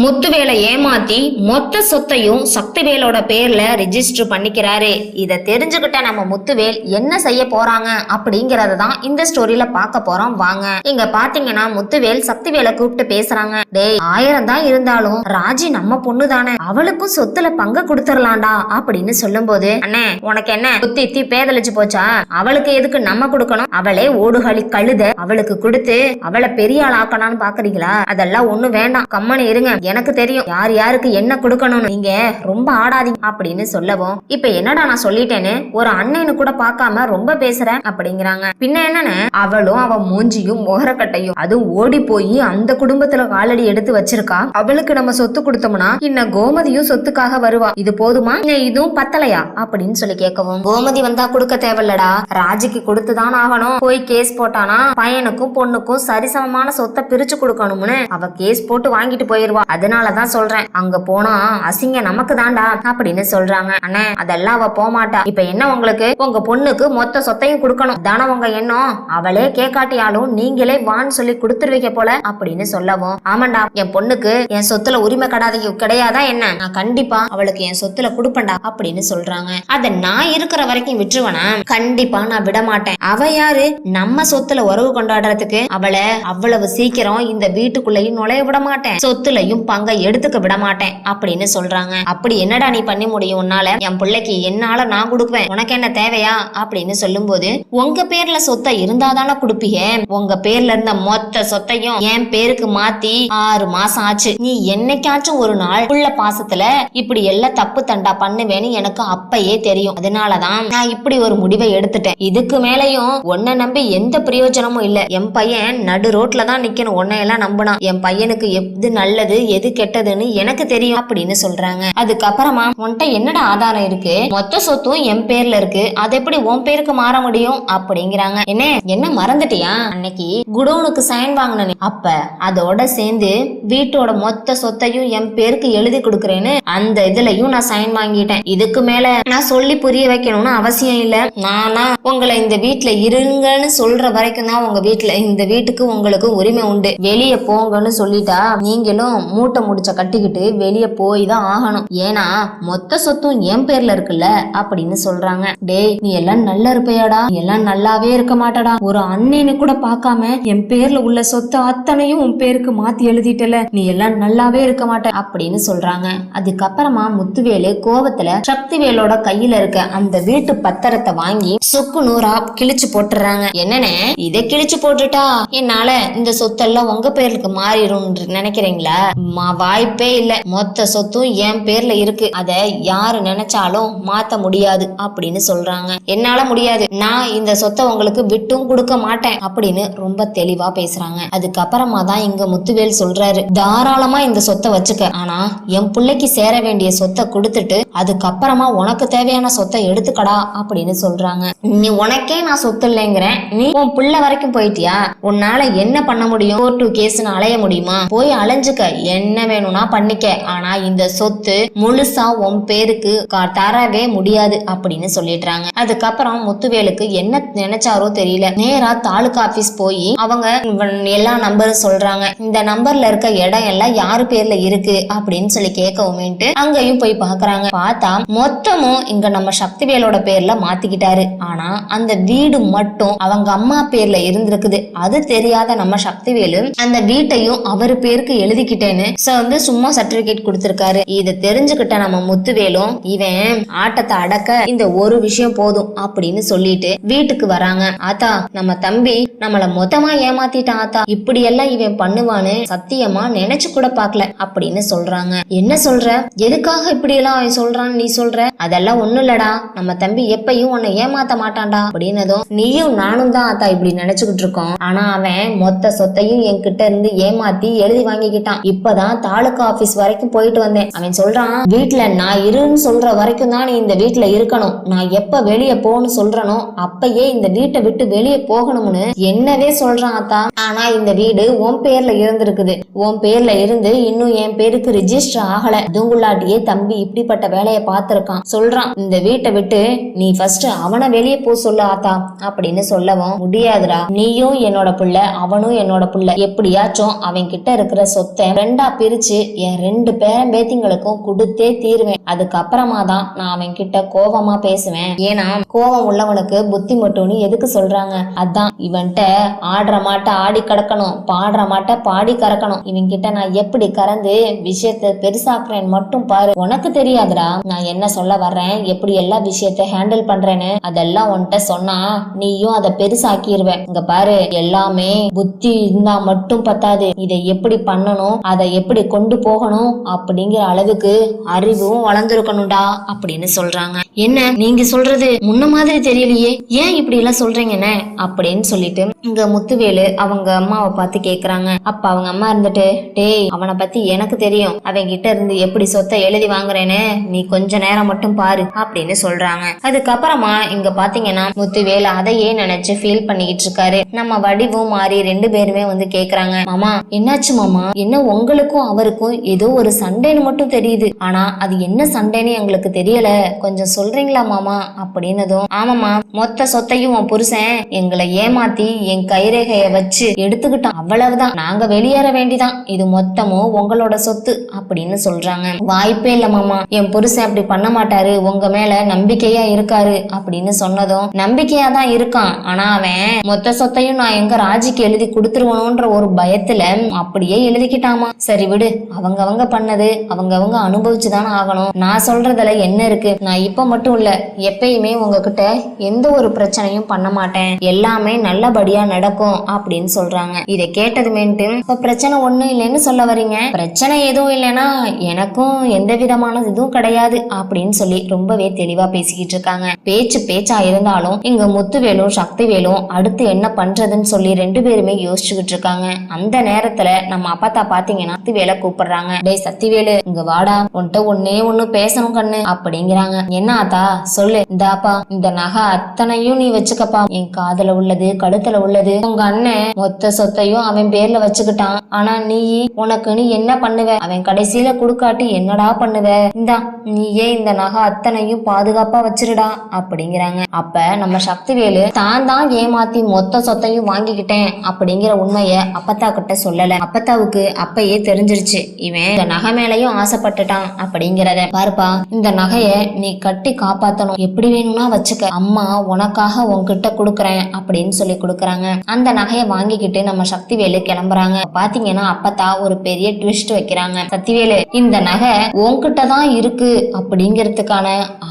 முத்துவேலை ஏமாத்தி மொத்த சொத்தையும் சக்திவேலோட பேர்ல ரெஜிஸ்டர் பண்ணிக்கிறாரு. இத தெரிஞ்சுக்கிட்ட நம்ம முத்துவேல் என்ன செய்ய போறாங்க அப்படிங்கறத தான் இந்த ஸ்டோரியில பார்க்க போறோம். வாங்க. இங்க பாத்தீங்கன்னா முத்துவேல் சக்திவேலை கூப்பிட்டு பேசுறாங்க. டேய் ஆயிரம் தான் இருந்தாலும் ராஜி நம்ம பொண்ணு தானே. அவளுக்கும் சொத்துல பங்கு கொடுத்துடலாம்டா அப்படின்னு சொல்லும்போது அண்ணே உனக்கு என்ன? குத்தி தி பேதலிச்சு போச்சா? அவளுக்கு எதுக்கு நம்ம கொடுக்கணும்? அவளே ஓடுகளி கழுத அவளுக்கு கொடுத்து அவளை பெரிய ஆள் ஆக்கணும்னு பாக்குறீங்களா? அதெல்லாம் ஒண்ணும் வேண்டாம். கம்மனு இருங்க. எனக்கு தெரியும். யார் யாருக்கு என்ன கொடுக்கணும்னு நீங்க ரொம்ப ஆடாதீங்க அப்படின்னு சொல்லவும் இப்ப என்னடா நான் சொல்லிட்டேன்னு ஒரு அண்ணனு கூட பார்க்காம ரொம்ப பேசுறேன் அப்படிங்கிறாங்க. பின்ன என்னன்னு? அவளும் அவ மூஞ்சியும் முகரக்கட்டையும். அதுவும் ஓடி போய் அந்த குடும்பத்துல காலடி எடுத்து வச்சிருக்கா. அவளுக்கு நம்ம சொத்து கொடுத்தோம்னா இன்ன கோமதியும் சொத்துக்காக வருவா. இது போதுமா? இதுவும் பத்தலையா? அப்படின்னு சொல்லி கேட்கவும் கோமதி வந்தா கொடுக்க தேவையில்லடா. ராஜிக்கு கொடுத்துதான் ஆகணும். போய் கேஸ் போட்டானா பையனுக்கும் பொண்ணுக்கும் சரிசமமான சொத்தை பிரிச்சு கொடுக்கணும்னு. அவ கேஸ் போட்டு வாங்கிட்டு போயிருவா. அதனால தான் சொல்றேன். அங்க போனா அசிங்க நமக்கு தான்டா அப்படின்னு சொல்றாங்க. அண்ணே அதெல்லாம் அவ போமாட்டா. இப்ப என்ன உங்களுக்கு? உங்க பொண்ணுக்கு மொத்த சொத்தையும் கொடுக்கணும். தானே உங்க எண்ணம்? அவளே கேக்காட்டியாலும் நீங்களே வான்னு சொல்லி கொடுத்துருவீங்க போல அப்படின்னு சொல்லவும். ஆமாண்டா என் பொண்ணுக்கு என் சொத்துல உரிமை கடாதீங்க. கிடையாதா என்ன? நான் கண்டிப்பா அவளுக்கு என் சொத்துல கொடுப்பேன்டா அப்படின்னு சொல்றாங்க. அத நான் இருக்கிற வரைக்கும் விட்டுருவனா? கண்டிப்பா நான் விட மாட்டேன் அவ யாரு? நம்ம சொத்துல உறவு கொண்டாடுறதுக்கு அவளை அவ்வளவு சீக்கிரம் இந்த வீட்டுக்குள்ளேயும் நுழைய விட மாட்டேன் சொத்துலயும் பங்கை எடுத்துக்க விட மாட்டேன் அப்படின்னு சொல்றாங்க. அப்படி என்னடா நீ பண்ணி முடியும் உன்னால? என் பிள்ளைக்கு என்னால நான் கொடுக்குவேன் உனக்கு என்ன தேவையா? அப்படின்னு சொல்லும் போது உங்க பேர்ல சொத்தை இருந்தாதானே கொடுப்பீங்க உங்க பேர்ல இருந்த மொத்த சொத்தையும் என் பேருக்கு மாத்தி ஆறு மாசம் ஆச்சு. நீ என்னைக்காச்சும் ஒரு நாள் புள்ள பாசத்துல இப்படி எல்லாம் தப்பு தண்டா பண்ணுவேன்னு எனக்கு அப்பயே தெரியும். அதனாலதான் நான் இப்படி ஒரு முடிவை எடுத்துட்டேன். இதுக்கு மேலயும் உன்னை நம்பி எந்த பிரயோஜனமும் இல்ல. என் பையன் நடு ரோட்ல தான் நிக்கணும். உன்னை எல்லாம் நம்பினான். என் பையனுக்கு எது நல்லது எது கெட்டதுன்னு எனக்கு தெரியும் அப்படின்னு சொல்றாங்க. அதுக்கப்புறமா உன்கிட்ட என்னடா ஆதாரம் இருக்கு? மொத்த சொத்தும் என் பேர்ல இருக்கு. அது எப்படி உன் பேருக்கு மாற முடியும்? அப்படிங்கிறாங்க. என்ன? என்ன மறந்துட்டியா? அன்னைக்கு குடோனுக்கு சைன் வாங்கினே அப்ப அதோட சேர்ந்து வீட்டோட மொத்த சொத்தையும் என் பேருக்கு எழுதி கொடுக்கறேன்னு அந்த இதுலயும் நான் சைன் வாங்கிட்டேன். இதுக்கு மேல நான் சொல்லி புரிய வைக்கணும்னு அவசியம் இல்ல. நானா உங்களை இந்த வீட்டுல இருங்கன்னு சொல்ற வரைக்கும் தான் உங்க வீட்டுல இந்த வீட்டுக்கு உங்களுக்கு உரிமை உண்டு. வெளியே போங்கன்னு சொல்லிட்டா நீங்களும் மூட்டை முடிச்ச கட்டிக்கிட்டு வெளிய போய் தான் ஆகணும். ஏன்னா மொத்த சொத்தும் என் பேர்ல இருக்குல்ல அப்படின்னு சொல்றாங்க. டேய் நீ எல்லாம் நல்லா இருப்பையாடா? நீ எல்லாம் நல்லாவே இருக்க மாட்டடா. ஒரு அண்ணனு கூட பார்க்காம என் பேர்ல உள்ள சொத்து அத்தனையும் உன் பேருக்கு மாத்தி எழுதிட்டல. நீ எல்லாம் நல்லாவே இருக்க மாட்ட அப்படின்னு சொல்றாங்க. அதுக்கப்புறமா முத்துவேலு கோவத்துல சக்திவேலோட கையில இருக்க அந்த வீட்டு பத்திரத்தை வாங்கி சொக்கு நூறா கிழிச்சு போட்டுறாங்க. என்னன்னு இதை கிழிச்சு போட்டுட்டா? என்னால இந்த சொத்தெல்லாம் உங்க பேருக்கு மாறிடும் நினைக்கிறீங்களா? வாய்ப்பே இல்ல. மொத்த சொத்தும் என் பேர்ல இருக்கு. அத யாரு நினைச்சாலும் மாத்த முடியாது அப்படின்னு சொல்றாங்க. என்னால முடியாது. நான் இந்த சொத்தை உங்களுக்கு விட்டும் கொடுக்க மாட்டேன் அப்படின்னு ரொம்ப தெளிவா பேசுறாங்க. அதுக்கப்புறமா தான் இங்க முத்துவேல் சொல்றாரு. தாராளமா இந்த சொத்தை வச்சுக்க. ஆனா என் பிள்ளைக்கு சேர வேண்டிய சொத்தை கொடுத்துட்டு அதுக்கப்புறமா உனக்கு தேவையான சொத்தை எடுத்துக்கடா அப்படின்னு சொல்றாங்க. நீ உனக்கே நான் சொத்து இல்லைங்கிறேன். நீ உன் பிள்ளை வரைக்கும் போயிட்டியா? உன்னால என்ன பண்ண முடியும்? கோர்ட்டு கேஸ்னு அலைய முடியுமா? போய் அலைஞ்சுக்க. என்ன வேணும்னா பண்ணிக்க. ஆனா இந்த சொத்து முழுசா உன் பேருக்கு தரவே முடியாது அப்படின்னு சொல்லிடுறாங்க. அதுக்கப்புறம் முத்துவேலுக்கு என்ன நினைச்சாரோ தெரியல. நேரா தாலுகா ஆபீஸ் போய் அவங்க எல்லா நம்பரும் சொல்றாங்க. இந்த நம்பர்ல இருக்க இடம் எல்லாம் யாரு பேர்ல இருக்கு அப்படின்னு சொல்லி கேட்கவுமேன்ட்டு அங்கேயும் போய் பாக்குறாங்க. பார்த்தா மொத்தமும் இங்க நம்ம சக்திவேலோட பேர்ல மாத்திக்கிட்டாரு. ஆனா அந்த வீடு மட்டும் அவங்க அம்மா பேர்ல இருந்திருக்குது. அது தெரியாத நம்ம சக்திவேலு அந்த வீட்டையும் அவர் பேருக்கு எழுதிக்கிட்டேன்னு சோ வந்து சும்மா சர்டிபிகேட் கொடுத்துருக்காரு. இதை தெரிஞ்சுக்கிட்ட நம்ம முத்துவேலும் இவன் ஆட்டத்தை அடக்க இந்த ஒரு விஷயம் போதும் அப்படின்னு சொல்லிட்டு வீட்டுக்கு வராங்க. ஆத்தா நம்ம தம்பி நம்மள மொத்தமா ஏமாத்திட்டான் ஆத்தா. இப்படி எல்லாம் இவன் பண்ணுவான்னு சத்தியமா நினைச்சு கூட பாக்கல அப்படின்னு சொல்றாங்க. என்ன சொல்ற? எதுக்காக இப்படி எல்லாம் அவன் சொல்றான்னு நீ சொல்ற? அதெல்லாம் ஒண்ணும் இல்லடா. நம்ம தம்பி எப்பயும் உன்னை ஏமாத்த மாட்டான்டா அப்படின்னதும் நீயும் நானும் தான் ஆத்தா இப்படி நினைச்சுக்கிட்டு இருக்கோம். ஆனா அவன் மொத்த சொத்தையும் என்கிட்ட இருந்து ஏமாத்தி எழுதி வாங்கிக்கிட்டான். இப்ப இப்பதான் தாலுகா ஆபீஸ் வரைக்கும் போயிட்டு வந்தேன். அவன் சொல்றான் வீட்டுல நான் இருன்னு சொல்ற வரைக்கும் தான் நீ இந்த வீட்டுல இருக்கணும். நான் எப்ப வெளிய போன்னு சொல்றனோ அப்பயே இந்த வீட்டை விட்டு வெளிய போகணும்னு என்னவே சொல்றான் அத்தா. ஆனா இந்த வீடு உன் பேர்ல இருந்திருக்குது. உன் பேர்ல இருந்து இன்னும் என் பேருக்கு ரிஜிஸ்டர் ஆகல. அதுங்குள்ளாட்டியே தம்பி இப்படிப்பட்ட வேலையை பார்த்திருக்கான். சொல்றான் இந்த வீட்டை விட்டு நீ ஃபர்ஸ்ட் அவனை வெளியே போ சொல்லு ஆத்தா அப்படின்னு சொல்லவும் முடியாதுடா. நீயும் என்னோட புள்ள அவனும் என்னோட புள்ள. எப்படியாச்சும் அவன் கிட்ட இருக்கிற சொத்தை ரெண்டா ரெண்டா பிரிச்சு என் ரெண்டு பேரன் பேத்திங்களுக்கும் கொடுத்தே தீருவேன். அதுக்கப்புறமா தான் நான் அவன் கிட்ட கோவமா பேசுவேன். ஏன்னா கோபம் உள்ளவனுக்கு புத்தி மட்டும்னு எதுக்கு சொல்றாங்க? அதான் இவன்கிட்ட ஆடுற மாட்ட ஆடி கிடக்கணும் பாடுற மாட்ட பாடி கறக்கணும். இவன்கிட்ட நான் எப்படி கறந்து விஷயத்த பெருசாக்குறேன் மட்டும் பாரு. உனக்கு தெரியாதுடா நான் என்ன சொல்ல வர்றேன் எப்படி எல்லா விஷயத்த ஹேண்டில் பண்றேன்னு. அதெல்லாம் உன்கிட்ட சொன்னா நீயும் அதை பெருசாக்கிடுவேன் இங்க பாரு எல்லாமே புத்தி இருந்தா மட்டும் பத்தாது. இதை எப்படி பண்ணணும் அதை எப்படி கொண்டு போகணும் அப்படிங்கிற அளவுக்கு அறிவும் வளர்ந்துருக்கணும்டா அப்படின்னு சொல்றாங்க. என்ன நீங்க சொல்றது முன்ன மாதிரி தெரியலையே ஏன் இப்படி எல்லாம் சொல்றீங்கன்னு? அப்படின்னு சொல்லிட்டு இங்க முத்துவேலு அவங்க அம்மாவை பார்த்து கேக்குறாங்க. அப்ப அவங்க அம்மா இருந்துட்டு டேய் அவனை பத்தி எனக்கு தெரியும். அவன் கிட்ட இருந்து எப்படி சொத்தை எழுதி வாங்குறேன்னு நீ கொஞ்ச நேரம் மட்டும் பாரு அப்படின்னு சொல்றாங்க. அதுக்கப்புறமா இங்க பாத்தீங்கன்னா முத்துவேலு அதையே நினைச்சு ஃபீல் பண்ணிக்கிட்டு இருக்காரு. நம்ம வடிவும் மாறி ரெண்டு பேருமே வந்து கேக்குறாங்க. மாமா என்னாச்சு மாமா? என்ன உங்களுக்கு உங்களுக்கும் அவருக்கும் ஏதோ ஒரு சண்டைன்னு மட்டும் தெரியுது. ஆனா அது என்ன சண்டைன்னு எங்களுக்கு தெரியல. கொஞ்சம் சொல்றீங்களா மாமா? அப்படின்னதும் ஆமாமா மொத்த சொத்தையும் உன் புருஷன் எங்களை ஏமாத்தி என் கைரேகைய வச்சு எடுத்துக்கிட்டான். அவ்வளவுதான். நாங்க வெளியேற வேண்டிதான். இது மொத்தமும் உங்களோட சொத்து அப்படின்னு சொல்றாங்க. வாய்ப்பே இல்ல மாமா. என் புருஷன் அப்படி பண்ண மாட்டாரு. உங்க மேல நம்பிக்கையா இருக்காரு அப்படின்னு சொன்னதும் நம்பிக்கையா தான் இருக்கான். ஆனா அவன் மொத்த சொத்தையும் நான் எங்க ராஜிக்கு எழுதி குடுத்துருவனும்ன்ற ஒரு பயத்துல அப்படியே எழுதிக்கிட்டாமா? சரி விடு. அவங்க அவங்க பண்ணது அவங்க அவங்க அனுபவிச்சுதானே ஆகணும். நான் சொல்றதுல என்ன இருக்கு? நான் இப்ப மட்டும் இல்ல எப்பயுமே உங்ககிட்ட எந்த ஒரு பிரச்சனையும் பண்ண மாட்டேன். எல்லாமே நல்லபடியா நடக்கும் அப்படின்னு சொல்றாங்க. இதை கேட்டதுமேட்டு இப்ப பிரச்சனை ஒண்ணும் இல்லைன்னு சொல்ல வரீங்க? பிரச்சனை எதுவும் இல்லைன்னா எனக்கும் எந்த விதமான இதுவும் கிடையாது அப்படின்னு சொல்லி ரொம்பவே தெளிவா பேசிக்கிட்டு இருக்காங்க. பேச்சு பேச்சா இருந்தாலும் இங்க முத்துவேலும் சக்திவேலும் அடுத்து என்ன பண்றதுன்னு சொல்லி ரெண்டு பேருமே யோசிச்சுக்கிட்டு இருக்காங்க. அந்த நேரத்துல நம்ம அப்பத்தா பாத்தீங்கன்னா சக்திவேலை கூப்பிடுறாங்க. டேய் சக்திவேலு இங்க வாடா. உன்கிட்ட ஒன்னே ஒண்ணு பேசணும் கண்ணு. அப்படிங்கிறாங்க. என்ன ஆத்தா? சொல்லு. இந்தாப்பா இந்த நகை அத்தனையும் நீ வச்சுக்கப்பா. என் காதுல உள்ளது கழுத்துல உள்ளது. உங்க அண்ணன் மொத்த சொத்தையும் அவன் பேர்ல வச்சுக்கிட்டான். ஆனா நீ உனக்கு நீ என்ன பண்ணுவ? அவன் கடைசியில குடுக்காட்டி என்னடா பண்ணுவ? இந்தா நீயே இந்த நகை அத்தனையும் பாதுகாப்பா வச்சிருடா. அப்படிங்கிறாங்க. அப்ப நம்ம சக்திவேலு தான் தான் ஏமாத்தி மொத்த சொத்தையும் வாங்கிக்கிட்டேன். அப்படிங்கிற உண்மைய அப்பத்தா கிட்ட சொல்லல. அப்பத்தாவுக்கு அப்பயே தெரிஞ்சிருச்சு. இவன் இந்த நகை மேலயும் ஆசைப்பட்டுட்டான் அப்படிங்கிறத பாருப்பா. இந்த நகைய நீ கட்டி காப்பாத்தணும். எப்படி வேணும்னா வச்சுக்க. அம்மா உனக்காக உன்கிட்ட கொடுக்கறேன் அப்படின்னு சொல்லி கொடுக்கறாங்க. அந்த நகையை வாங்கிக்கிட்டு நம்ம சக்திவேலு கிளம்புறாங்க. பாத்தீங்கன்னா அப்பத்தா ஒரு பெரிய ட்விஸ்ட் வைக்கிறாங்க. சக்திவேலு இந்த நகை உன்கிட்ட தான் இருக்கு. அப்படிங்கிறதுக்கான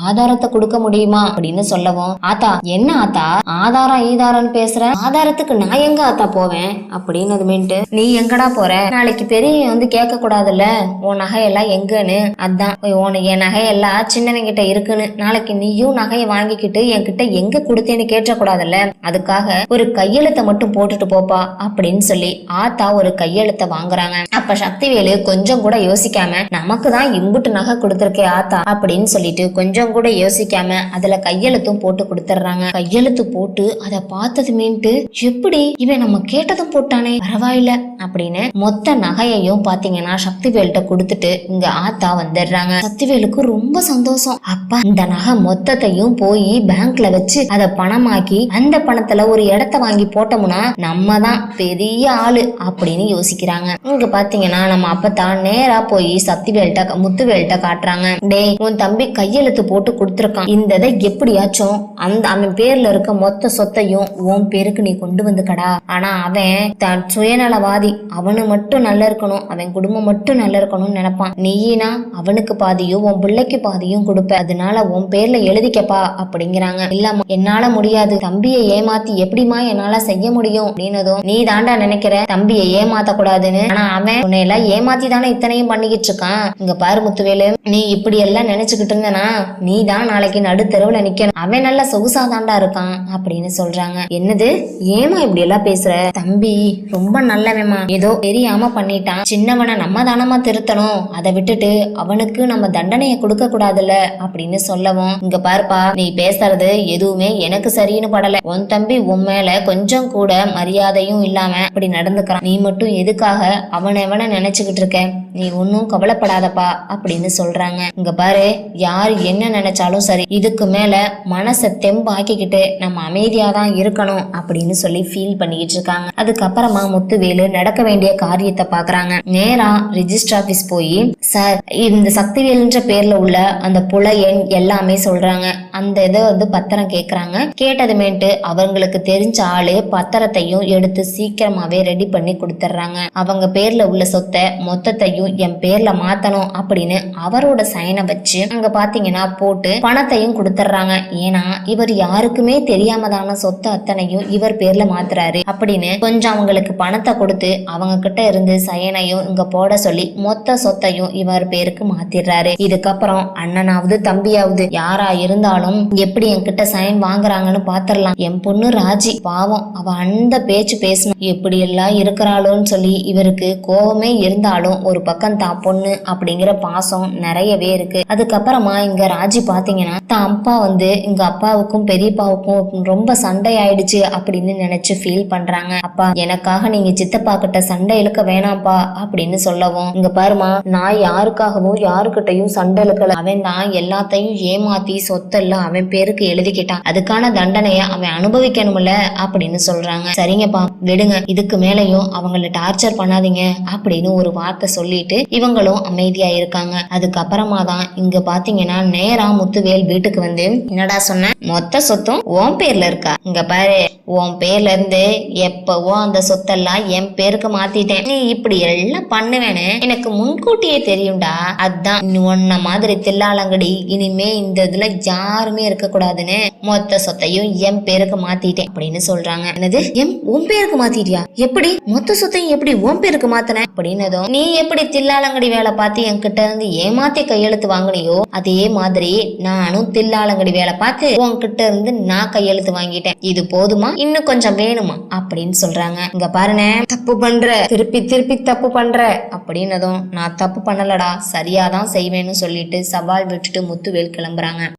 ஆதாரத்தை கொடுக்க முடியுமா? அப்படின்னு சொல்லவும் ஆத்தா என்ன ஆத்தா? ஆதாரம் ஈதாரம்னு பேசுற? ஆதாரத்துக்கு நான் எங்க ஆத்தா போவேன்? அப்படின்னு அதுமேன்ட்டு நீ எங்கடா போற? நாளைக்கு பெரிய வந்து கேட்க கூடாதுல்ல உன் நகை எல்லாம் எங்கன்னு? அதான். உன் என் நகை எல்லாம் சின்னவங்கிட்ட இருக்குன்னு. நாளைக்கு நீயும் நகையை வாங்கிக்கிட்டு என்கிட்ட எங்க கொடுத்தேன்னு கேட்டக்கூடாதுல்ல? அதுக்காக ஒரு கையெழுத்தை மட்டும் போட்டுட்டு போப்பா அப்படின்னு சொல்லி ஆத்தா ஒரு கையெழுத்தை வாங்குறாங்க. அப்ப சக்திவேலு கொஞ்சம் கூட யோசிக்காம நமக்கு தான் இம்புட்டு நகை கொடுத்துருக்கே ஆத்தா அப்படின்னு சொல்லிட்டு கொஞ்சம் கூட யோசிக்காம அதுல கையெழுத்தும் போட்டு கொடுத்துட்றாங்க. கையெழுத்து போட்டு அதை பார்த்ததுமேன்ட்டு எப்படி? இவன் நம்ம கேட்டதும் போட்டானே பரவாயில்ல அப்படின்னு மொத்த நகையையும் பாத்தீங்கன்னா சக்திவேல்கிட்ட கொடுத்துட்டு இங்க ஆத்தா வந்துடுறாங்க. சக்திவேலுக்கு ரொம்ப சந்தோஷம். அப்பா இந்த நகை மொத்தத்தையும் போய் பேங்க்ல வச்சு அதை பணமாக்கி அந்த பணத்துல ஒரு இடத்த வாங்கி போட்டோம்னா நம்ம தான் பெரிய ஆளு அப்படின்னு யோசிக்கிறாங்க. இங்க பாத்தீங்கன்னா நம்ம அப்பத்தான் நேரா போய் சக்திவேல்கிட்ட முத்துவேல்கிட்ட காட்டுறாங்க. டேய் உன் தம்பி கையெழுத்து போட்டு கொடுத்துருக்கான். இந்த இதை எப்படியாச்சும் அந்த அவன் பேர்ல இருக்க மொத்த சொத்தையும் உன் பேருக்கு நீ கொண்டு வந்துக்கடா. ஆனா அவன் தன் சுயநலவாதி. அவனு மட்டும் நல்லா இருக்கணும். அவன் குடும்பம் மட்டும் நல்லா இருக்கணும்னு நினைப்பான். நீயினா அவனுக்கு பாதியும் உன் பிள்ளைக்கு பாதியும் கொடுப்ப. அதனால உன் பேர்ல எழுதிக்கப்பா அப்படிங்கிறாங்க. இல்லம்மா என்னால முடியாது. தம்பியை ஏமாத்தி எப்படிமா என்னால செய்ய முடியும்? அப்படின்னதும் நீ தாண்டா நினைக்கிற? தம்பியை ஏமாத்த கூடாதுன்னு ஆனா அவன் உன்னை எல்லாம் ஏமாத்தி தானே இத்தனையும் பண்ணிக்கிட்டு இருக்கான். இங்க பாரு முத்துவேலு. நீ இப்படி எல்லாம் நினைச்சுக்கிட்டு இருந்தனா நீ தான் நாளைக்கு நடுத்தெருவுல நிக்கணும். அவன் நல்ல சொகுசா தாண்டா இருக்கான். அப்படின்னு சொல்றாங்க. என்னது? ஏமா இப்படி எல்லாம் பேசுற? தம்பி ரொம்ப நல்லவன்மா. ஏதோ தெரியாம பண்ணிட்டான். சின்னவனை நம்ம தானமா திருத்தணும். அதை விட்டுட்டு அவனுக்கு நம்ம தண்டனையை கொடுக்க கூடாதுல்ல அப்படின்னு சொல்லவும் இங்க பாருப்பா நீ பேசுறது எதுவுமே எனக்கு சரின்னு படல. உன் தம்பி உன் மேல கொஞ்சம் கூட மரியாதையும் இல்லாம அப்படி நடந்துக்கிறான். நீ மட்டும் எதுக்காக அவனை எவனை நினைச்சுக்கிட்டு இருக்க? நீ ஒன்னும் கவலைப்படாதப்பா அப்படின்னு சொல்றாங்க. இங்க பாரு யார் என்ன நினைச்சாலும் சரி இதுக்கு மேல மனசை தெம்பாக்கிக்கிட்டு நம்ம அமைதியா தான் இருக்கணும் அப்படின்னு சொல்லி ஃபீல் பண்ணிக்கிட்டு இருக்காங்க. அதுக்கப்புறமா முத்துவேலு நடக்க வேண்டிய காரியத்தை பாக்குறாங்க. நேரா ரிஜிஸ்டர் ஆபீஸ் போய் சார் இந்த சக்திவேலுன்ற பேர்ல உள்ள அந்த புல எண் எல்லாமே சொல்றாங்க. அந்த இதை வந்து பத்திரம் கேக்குறாங்க. கேட்டதுமேட்டு அவங்களுக்கு தெரிஞ்ச ஆளு பத்திரத்தையும் எடுத்து சீக்கிரமாவே ரெடி பண்ணி கொடுத்துட்றாங்க அவங்க பேர்ல உள்ள சொத்தை மொத்தத்தையும் என் பேர்ல மாத்தணும் அப்படின்னு அவரோட சைனை வச்சு அங்க பாத்தீங்கன்னா போட்டு பணத்தையும் கொடுத்துட்றாங்க ஏன்னா இவர் யாருக்குமே தெரியாமதான சொத்து சொத்தை அத்தனையும் இவர் பேர்ல மாத்துறாரு அப்படின்னு கொஞ்சம் அவங்களுக்கு பணத்தை கொடுத்து அவங்க கிட்ட இருந்து சயனையும் இங்க போட சொல்லி மொத்த சொத்தையும் இவர் பேருக்கு மாத்திடுறாரு. இதுக்கப்புறம் அண்ணனாவது தம்பியாவது யாரா இருந்தாலும் எப்படி என்கிட்ட சைன் வாங்குறாங்கன்னு பாத்திரலாம். என் பொண்ணு ராஜி பாவம் அவ அந்த பேச்சு பேசணும். எப்படி எல்லாம் இருக்கிறாளோன்னு சொல்லி இவருக்கு கோபமே இருந்தாலும் ஒரு பக்கம் தான் பொண்ணு அப்படிங்கிற பாசம் நிறையவே இருக்கு. அதுக்கப்புறமா இங்க ராஜி பாத்தீங்கன்னா தான் அப்பா வந்து இங்க அப்பாவுக்கும் பெரியப்பாவுக்கும் ரொம்ப சண்டை ஆயிடுச்சு அப்படின்னு நினைச்சு ஃபீல் பண்றாங்க. அப்பா எனக்காக நீங்க சித்தப்பா கிட்ட சண்டை இழுக்க வேணாம்ப்பா அப்படின்னு சொல்லவும் இங்க பாருமா நான் யாருக்காகவும் யாருக்கிட்டையும் சண்டை இழுக்கல அவன் தான் எல்லாத்தையும் ஏமாத்தி சொத்தெல்லாம் அவன் பேருக்கு எழுதிக்கிட்டான் அதுக்கான தண்டனைய அவன் அனுபவிக்கணும்ல அப்படின்னு சொல்றாங்க. சரிங்கப்பா விடுங்க. இதுக்கு மேலையும் அவங்கள டார்ச்சர் பண்ணாதீங்க அப்படின்னு ஒரு வார்த்தை சொல்லிட்டு இவங்களும் அமைதியா இருக்காங்க. அதுக்கப்புறமா தான் இங்க பாத்தீங்கன்னா நேரா முத்துவேல் வீட்டுக்கு வந்து என்னடா சொன்ன? மொத்த சொத்தும் உன் பேர்ல இருக்கா? இங்க பாரு உன் பேர்ல இருந்து எப்பவோ அந்த சொத்தெல்லாம் என் பேருக்கு மாத்திட்டேன். நீ இப்படி எல்லாம் பண்ணுவேன்னு எனக்கு முன்கூட்டியே தெரியும்டா. அதான். உன்ன மாதிரி தில்லாலங்கடி. இனிமே இந்த இதுல யாருமே இருக்க கூடாதுன்னு மொத்த சொத்தையும் என் பேருக்கு மாத்திட்டேன் அப்படின்னு சொல்றாங்க. என்னது? எம்? உன் பேருக்கு மாத்திட்டியா? எப்படி? மொத்த சொத்தையும் எப்படி உன் பேருக்கு மாத்தின? அப்படின்னதும் நீ எப்படி தில்லாலங்கடி வேலை பார்த்து என்கிட்ட இருந்து ஏமாத்தி கையெழுத்து வாங்குனியோ அதே மாதிரி நானும் தில்லாலங்கடி வேலை பார்த்து உன்கிட்ட இருந்து நான் கையெழுத்து வாங்கிட்டேன். இது போதுமா? இன்னும் கொஞ்சம் வேணுமா? அப்படின்னு சொல்றாங்க. இங்க பாருனே. தப்பு பண்ற. திருப்பி திருப்பி தப்பு பண்ற? அப்படின்னதும் நான் தப்பு பண்ணலடா சரியாதான் செய்வேன்னு சொல்லிட்டு சவால் விட்டுட்டு முத்துவேல் கிளம்புறாங்க.